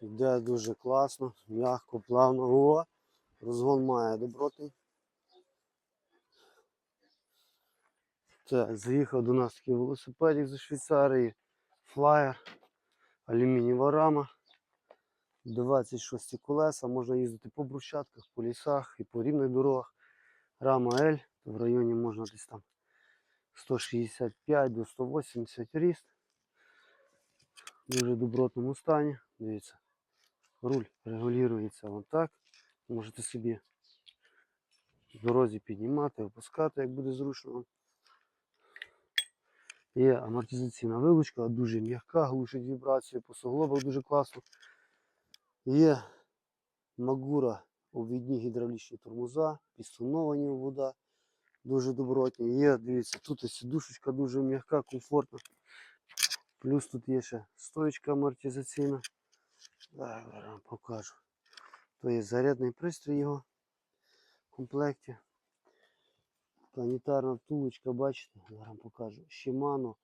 Йде дуже класно, м'яко, плавно. О, розгон має добротний. Так, заїхав до нас такий велосипедик зі Швейцарії. Флаєр, алюмінієва рама. 26 колеса, можна їздити по брусчатках, по лісах і по рівних дорогах. Рама L, в районі можна десь там 165 до 180 ріст. Дуже добротному стані. Дивіться, руль регулюється вон так. Можете собі в дорозі піднімати, опускати, як буде зручно. Є амортизаційна вилучка, дуже м'яка, глушить вібрацію, по суглобах дуже класно. Є Магура обвідні гідравлічні тормоза, підсуновані вода, дуже добротні. Є, дивіться, тут і сидушечка дуже м'яка, комфортна. Плюс тут є ще стоечка амортизаційна. Зараз вам покажу. То є зарядний пристрій його в комплекті. Планетарна втулочка, бачите, вам покажу. Shimano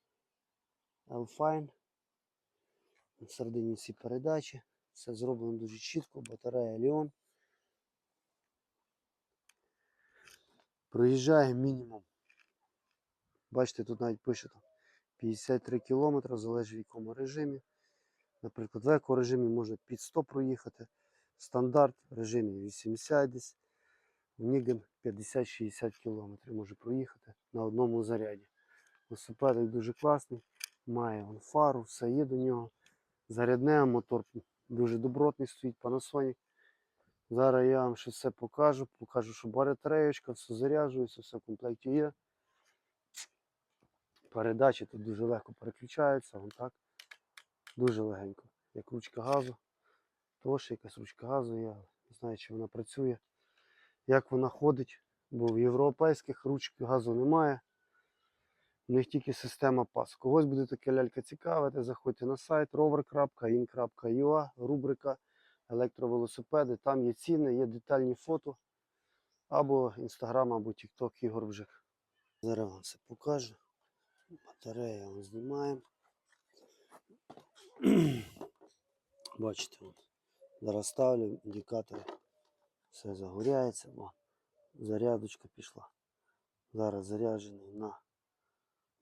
L-Fine. Всередині всі передачі. Все зроблено дуже чітко, батарея Leon. Проїжджає мінімум. Бачите, тут навіть пише там 53 км, залежить в якому режимі. Наприклад, в еко-режимі може під 100 проїхати. Стандарт в режимі 80 десь. В Ніген 50-60 км може проїхати на одному заряді. Велосипедик дуже класний, має вон фару, все є до нього. Зарядне мотор дуже добротний стоїть Panasonic. Зараз я вам ще все покажу. Покажу, що батареєчка, все заряджується, все в комплекті є. Передачі тут дуже легко переключаються, вон так. Дуже легенько. Як ручка газу. Тож якась ручка газу, я не знаю, чи вона працює. Як вона ходить, бо в європейських ручки газу немає. У них тільки система PAS. Когось буде таке лялька цікавити, заходьте на сайт rover.in.ua, рубрика електровелосипеди. Там є ціни, є детальні фото. Або Instagram, або TikTok Ігор Бжик. Зараз вам все покажу. Батарею знімаємо. Бачите, от. зараз ставлю індикатори. Все загоряється, бо зарядочка пішла. Зараз заряджений на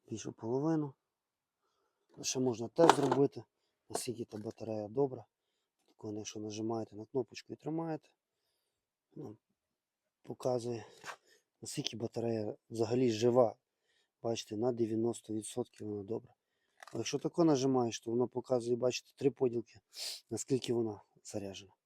більшу половину. Ну, Ще можна тест зробити, наскільки та батарея добра. Коли якщо нажимаєте на кнопочку і тримаєте, ну, показує, наскільки батарея взагалі жива. Бачите, на 90% вона добра. А якщо тако нажимаєш, то воно показує, бачите, три поділки, наскільки вона заряджена.